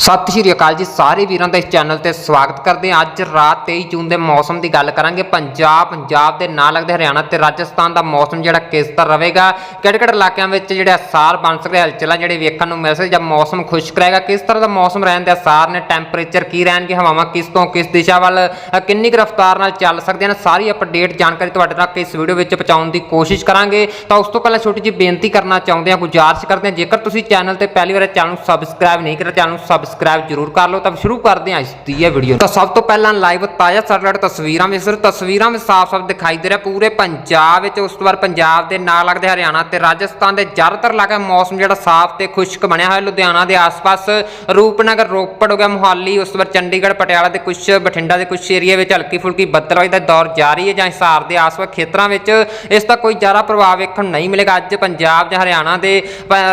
ਸਤਿ ਸ਼੍ਰੀ ਅਕਾਲ ਜੀ, ਸਾਰੇ ਵੀਰਾਂ ਦਾ ਇਸ ਚੈਨਲ ਤੇ ਸਵਾਗਤ ਕਰਦੇ ਹਾਂ। ਅੱਜ ਰਾਤ 23 ਜੂਨ ਦੇ ਮੌਸਮ ਦੀ ਗੱਲ ਕਰਾਂਗੇ। ਪੰਜਾਬ ਪੰਜਾਬ ਦੇ ਨਾਲ ਲੱਗਦੇ ਹਰਿਆਣਾ ਤੇ ਰਾਜਸਥਾਨ ਦਾ ਮੌਸਮ ਜਿਹੜਾ ਕਿਸ ਤਰ੍ਹਾਂ ਰਹੇਗਾ ਕਿਹੜੇ ਕਿਹੜੇ ਇਲਾਕਿਆਂ ਵਿੱਚ ਜਿਹੜੇ ਅਸਾਰ ਬਣ ਸਕਦੇ ਹਲਚਲਾਂ ਜਿਹੜੇ ਵੇਖਣ ਨੂੰ ਮਿਲ ਸਕਦੇ ਜਾਂ ਮੌਸਮ ਖੁਸ਼ਕ ਰਹੇਗਾ, ਕਿਸ ਤਰ੍ਹਾਂ ਦਾ ਮੌਸਮ ਰਹਿਣ ਦੇ ਅਸਾਰ ਨੇ ਟੈਂਪਰੇਚਰ ਕੀ ਰਹਿਣਗੇ, ਹਵਾਵਾਂ ਕਿਸ ਤੋਂ ਕਿਸ ਦਿਸ਼ਾ ਵੱਲ ਕਿੰਨੀ ਕੁ ਰਫ਼ਤਾਰ ਨਾਲ ਚੱਲ ਸਕਦੀਆਂ ਨੇ, ਸਾਰੀ ਅਪਡੇਟ ਜਾਣਕਾਰੀ ਤੁਹਾਡੇ ਤੱਕ ਇਸ ਵੀਡੀਓ ਵਿੱਚ ਪਹੁੰਚਾਉਣ ਦੀ ਕੋਸ਼ਿਸ਼ ਕਰਾਂਗੇ। ਤਾਂ ਉਸ ਤੋਂ ਪਹਿਲਾਂ ਛੋਟੀ ਜਿਹੀ ਬੇਨਤੀ ਕਰਨਾ ਚਾਹੁੰਦੇ ਹਾਂ, ਗੁਜ਼ਾਰਿਸ਼ ਕਰਦੇ ਹਾਂ, ਜੇਕਰ ਤੁਸੀਂ ਚੈਨਲ ਤੇ ਪਹਿਲੀ ਵਾਰ ਚੈਨਲ ਨੂੰ ਸਬਸਕ੍ਰਾਈਬ ਨਹੀਂ ਕੀਤਾ, ਚੈਨਲ ਨੂੰ ਸਬਸਕ੍ਰਾਈਬ ਸਬਸਕ੍ਰਾਈਬ ਜ਼ਰੂਰ ਕਰ ਲਓ। ਤਾਂ ਸ਼ੁਰੂ ਕਰਦੇ ਹਾਂ ਇਸ ਦੀ ਇਹ ਵੀਡੀਓ ਤਾਂ ਸਭ ਤੋਂ ਪਹਿਲਾਂ ਲਾਈਵ ਤਾਜ਼ਾ ਸਰਲਟ ਤਸਵੀਰਾਂ ਵਿੱਚ ਸਿਰ ਤਸਵੀਰਾਂ ਵਿੱਚ ਸਾਫ਼-ਸਾਫ਼ ਦਿਖਾਈ ਦੇ ਰਿਹਾ ਪੂਰੇ ਪੰਜਾਬ ਵਿੱਚ। ਉਸ ਤੋਂ ਬਾਅਦ ਪੰਜਾਬ ਦੇ ਨਾਲ ਲੱਗਦੇ ਹਰਿਆਣਾ ਤੇ ਰਾਜਸਥਾਨ ਦੇ ਜ਼ਿਆਦਾਤਰ ਇਲਾਕੇ ਮੌਸਮ ਜਿਹੜਾ ਸਾਫ਼ ਤੇ ਖੁਸ਼ਕ ਬਣਿਆ ਹੋਇਆ। ਲੁਧਿਆਣਾ ਦੇ ਆਸ-ਪਾਸ ਰੂਪਨਗਰ, ਰੋਪੜ ਹੋ ਗਿਆ, ਮੁਹਾਲੀ, ਉਸ ਤੋਂ ਬਾਅਦ ਚੰਡੀਗੜ੍ਹ, ਪਟਿਆਲਾ ਦੇ ਕੁਝ ਬਠਿੰਡਾ ਦੇ ਕੁਝ ਏਰੀਆ ਵਿੱਚ ਹਲਕੀ ਫੁਲਕੀ ਬੱਦਲਵਾਈ ਦਾ ਦੌਰ ਜਾਰੀ ਹੈ ਜਾਂ ਹਿਸਾਰ ਦੇ ਆਸ-ਪਾਸ ਖੇਤਰਾਂ ਵਿੱਚ ਇਸ ਦਾ ਕੋਈ ਜ਼ਿਆਦਾ ਪ੍ਰਭਾਵ ਵੇਖਣ ਨੂੰ ਨਹੀਂ ਮਿਲੇਗਾ। ਅੱਜ ਪੰਜਾਬ ਜਾਂ ਹਰਿਆਣਾ ਦੇ,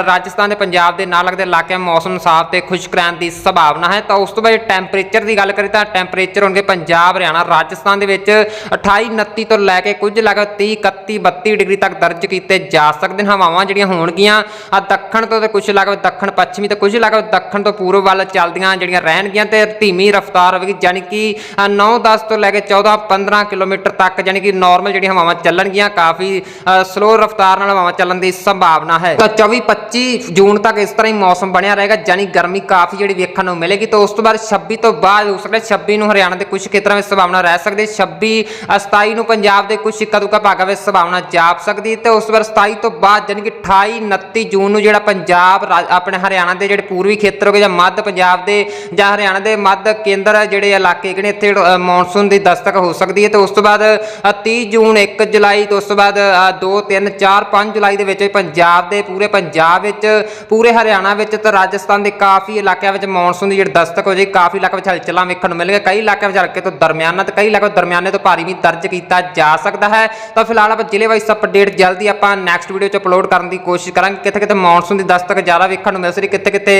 ਰਾਜਸਥਾਨ ਦੇ, ਪੰਜਾਬ ਦੇ ਨਾਲ ਲੱਗਦੇ ਇਲਾਕਿਆਂ ਮੌਸਮ ਸਾਫ਼ ਤੇ ਖੁਸ਼ਕ ਰਹਿਣ ਦੀ ਸੰਭਾਵਨਾ ਹੈ, ਤਾਂ ਉਸ ਤੋਂ ਬਾਅਦ ਟੈਂਪਰੇਚਰ ਦੀ ਗੱਲ ਕਰੀਏ ਤਾਂ ਟੈਂਪਰੇਚਰ ਹੋਣਗੇ ਪੰਜਾਬ, ਹਰਿਆਣਾ, ਰਾਜਸਥਾਨ ਦੇ ਵਿੱਚ 28 29 ਤੋਂ ਲੈ ਕੇ ਕੁਝ ਲਗਾ 30 31 32 ਡਿਗਰੀ ਤੱਕ ਦਰਜ ਕੀਤੇ ਜਾ ਸਕਦੇ ਹਨ ਹਵਾਵਾਂ ਜਿਹੜੀਆਂ ਹੋਣਗੀਆਂ ਆ ਦੱਖਣ ਤੋਂ ਤੇ ਕੁਝ ਲਗਾ ਦੱਖਣ, ਪੱਛਮੀ ਤੇ ਕੁਝ ਲਗਾ ਦੱਖਣ ਤੋਂ ਪੂਰਬ ਵੱਲ ਚੱਲਦੀਆਂ ਜਿਹੜੀਆਂ ਰਹਿਣਗੀਆਂ ਤੇ ਧੀਮੀ ਰਫ਼ਤਾਰ ਹੋਵੇਗੀ ਯਾਨੀ ਕਿ 9 10 ਤੋਂ ਲੈ ਕੇ 14 15 ਕਿਲੋਮੀਟਰ ਤੱਕ ਯਾਨੀ ਕਿ ਨਾਰਮਲ ਜਿਹੜੀਆਂ ਹਵਾਵਾਂ ਚੱਲਣਗੀਆਂ, ਕਾਫੀ ਸਲੋ ਰਫ਼ਤਾਰ ਨਾਲ ਹਵਾਵਾਂ ਚੱਲਣ ਦੀ ਸੰਭਾਵਨਾ ਹੈ। ਤਾਂ 24 25 ਜੂਨ ਤੱਕ ਇਸ ਤਰ੍ਹਾਂ ਹੀ ਮੌਸਮ ਬਣਿਆ ਰਹੇਗਾ ਯਾਨੀ ਗਰਮੀ ਕਾਫੀ ਜਿਹੜੀ ਵੇਖਣ ਨੂੰ ਮਿਲੇਗੀ ਤਾਂ ਉਸ ਤੋਂ ਬਾਅਦ 26 ਤੋਂ ਬਾਅਦ ਹੋ ਸਕਦਾ 26 ਨੂੰ ਹਰਿਆਣਾ ਦੇ ਕੁਝ ਖੇਤਰਾਂ ਵਿੱਚ ਸੰਭਾਵਨਾ ਰਹਿ ਸਕਦੀ ਹੈ। 26 ਅ, 27 ਨੂੰ ਪੰਜਾਬ ਦੇ ਕੁਝ ਇੱਕਾ ਦੁੱਕਾ ਭਾਗਾਂ ਵਿੱਚ ਸੰਭਾਵਨਾ ਜਾਪ ਸਕਦੀ ਹੈ ਤੇ ਉਸ ਤੋਂ ਬਾਅਦ 27 ਤੋਂ ਬਾਅਦ ਯਾਨੀ ਕਿ 28 29 ਜੂਨ ਨੂੰ ਜਿਹੜਾ ਪੰਜਾਬ ਰਾਜ- ਆਪਣੇ ਹਰਿਆਣਾ ਦੇ ਜਿਹੜੇ ਪੂਰਬੀ ਖੇਤਰ ਹੋ ਗਏ ਜਾਂ ਮੱਧ ਪੰਜਾਬ ਦੇ ਜਾਂ ਹਰਿਆਣਾ ਦੇ ਮੱਧ ਕੇਂਦਰ ਜਿਹੜੇ ਇਲਾਕੇ ਕਿਹੜੇ ਇੱਥੇ ਮੌਨਸੂਨ ਦੀ ਦਸਤਕ ਹੋ ਸਕਦੀ ਹੈ ਤੇ ਉਸ ਤੋਂ ਬਾਅਦ ਅ, 30 ਜੂਨ 1 ਜੁਲਾਈ ਤੋਂ ਉਸ ਤੋਂ ਬਾਅਦ 2 3 4 5 ਜੁਲਾਈ ਦੇ ਵਿੱਚ ਪੰਜਾਬ ਦੇ ਪੂਰੇ ਪੰਜਾਬ ਵਿੱਚ ਪੂਰੇ ਹਰਿਆਣਾ ਵਿੱਚ ਤੇ ਰਾਜਸਥਾਨ ਦੇ ਕਾਫੀ ਇਲਾਕਿਆਂ ਵਿੱਚ ਮੌਨਸੂਨ ਦੀ ਜਿਹੜੀ ਦਸਤਕ ਹੋ ਜਾਏਗੀ ਕਾਫੀ ਇਲਾਕਿਆਂ ਵਿੱਚ ਹਲਚਲਾਂ ਵੇਖਣ ਨੂੰ ਮਿਲਣਗੀਆਂ ਕਈ ਇਲਾਕਿਆਂ ਵਿੱਚ ਹਲਕੇ ਤੋਂ ਦਰਮਿਆਨਾ ਤੇ ਕਈ ਇਲਾਕਿਆਂ ਵਿੱਚ ਦਰਮਿਆਨੇ ਤੋਂ ਭਾਰੀ ਵੀ ਦਰਜ ਕੀਤਾ ਜਾ ਸਕਦਾ ਹੈ। ਤਾਂ ਫਿਲਹਾਲ ਆਪਾਂ ਜ਼ਿਲ੍ਹੇ ਵਾਈਜ਼ ਅਪਡੇਟ ਜਲਦੀ ਆਪਾਂ ਨੈਕਸਟ ਵੀਡੀਓ 'ਚ ਅਪਲੋਡ ਕਰਨ ਦੀ ਕੋਸ਼ਿਸ਼ ਕਰਾਂਗੇ। ਕਿੱਥੇ ਕਿਤੇ ਮੌਨਸੂਨ ਦੀ ਦਸਤਕ ਜ਼ਿਆਦਾ ਵੇਖਣ ਨੂੰ ਮਿਲ ਸਕਦੀ, ਕਿੱਥੇ ਕਿਤੇ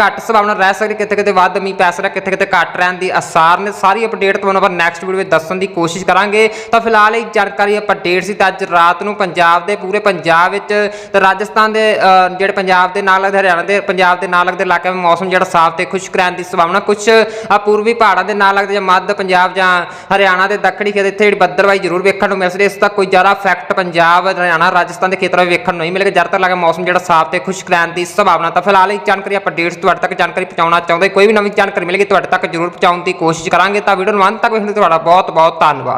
ਘੱਟ ਸੰਭਾਵਨਾ ਰਹਿ ਸਕਦੀ, ਕਿੱਥੇ ਕਿਤੇ ਵੱਧ ਮੀਂਹ ਪੈ ਸਕਦਾ, ਕਿੱਥੇ ਕਿਤੇ ਘੱਟ ਰਹਿਣ ਦੀ ਅਸਾਰ ਨੇ। ਸਾਰੀ ਅਪਡੇਟ ਤੁਹਾਨੂੰ ਆਪਾਂ ਨੈਕਸਟ ਵੀਡੀਓ ਵਿੱਚ ਦੱਸਣ ਦੀ ਕੋਸ਼ਿਸ਼ ਕਰਾਂਗੇ। ਤਾਂ ਫਿਲਹਾਲ ਇਹ ਜਾਣਕਾਰੀ ਅਪਡੇਟ ਸੀ ਤਾਂ ਅੱਜ ਰਾਤ ਨੂੰ ਪੰਜਾਬ ਦੇ, ਪੂਰੇ ਪੰਜਾਬ ਵਿੱਚ ਤੇ ਰਾਜਸਥਾਨ ਦੇ ਜਿਹੜੇ ਪੰਜਾਬ ਦੇ ਨਾਲ ਲੱਗਦੇ, ਹਰਿਆਣਾ ਦੇ, ਪੰਜਾਬ ਦੇ ਨਾਲ ਲੱਗਦੇ ਇਲਾਕਿਆਂ ਵਿੱਚ ਮੌਸਮ ਜਿਹੜਾ ਸਾਫ਼ ਤੇ ਖੁਸ਼ਕ ਰਹਿਣ ਦੀ ਸੰਭਾਵਨਾ। ਕੁਝ ਪੂਰਬੀ ਪਹਾੜਾਂ ਦੇ ਨਾਲ ਲੱਗਦੇ ਜਾਂ ਮੱਧ ਪੰਜਾਬ ਜਾਂ ਹਰਿਆਣਾ ਦੇ ਦੱਖਣੀ ਖੇਤਰ ਇੱਥੇ ਜਿਹੜੀ ਬੱਦਲਵਾਈ ਜ਼ਰੂਰ ਵੇਖਣ ਨੂੰ ਮਿਲ ਸਕਦੀ ਇਸ ਦਾ ਕੋਈ ਜ਼ਿਆਦਾ ਇਫੈਕਟ ਪੰਜਾਬ, ਹਰਿਆਣਾ, ਰਾਜਸਥਾਨ ਦੇ ਖੇਤਰਾਂ ਵਿੱਚ ਵੇਖਣ ਨੂੰ ਨਹੀਂ ਮਿਲੇਗਾ। ਜ਼ਿਆਦਾਤਰ ਲੱਗੇ ਮੌਸਮ ਜਿਹੜਾ ਸਾਫ਼ ਤੇ ਖੁਸ਼ਕ ਰਹਿਣ ਦੀ ਸੰਭਾਵਨਾ। ਤਾਂ ਫਿਲਹਾਲ ਇਹ ਜਾਣਕਾਰੀ ਅਪਡੇਟਸ ਤੁਹਾਡੇ ਤੱਕ ਜਾਣਕਾਰੀ ਪਹੁੰਚਾਉਣਾ ਚਾਹੁੰਦੇ। ਕੋਈ ਵੀ ਨਵੀਂ ਜਾਣਕਾਰੀ ਮਿਲੇਗੀ, ਤੁਹਾਡੇ ਤੱਕ ਜ਼ਰੂਰ ਪਹੁੰਚਾਉਣ ਦੀ ਕੋਸ਼ਿਸ਼ ਕਰਾਂਗੇ। ਤਾਂ ਵੀਡੀਓ ਨੂੰ ਅੰਤ ਤੱਕ ਵੇਖਣ ਲਈ ਤੁਹਾਡਾ ਬਹੁਤ ਬਹੁਤ ਧੰਨਵਾਦ।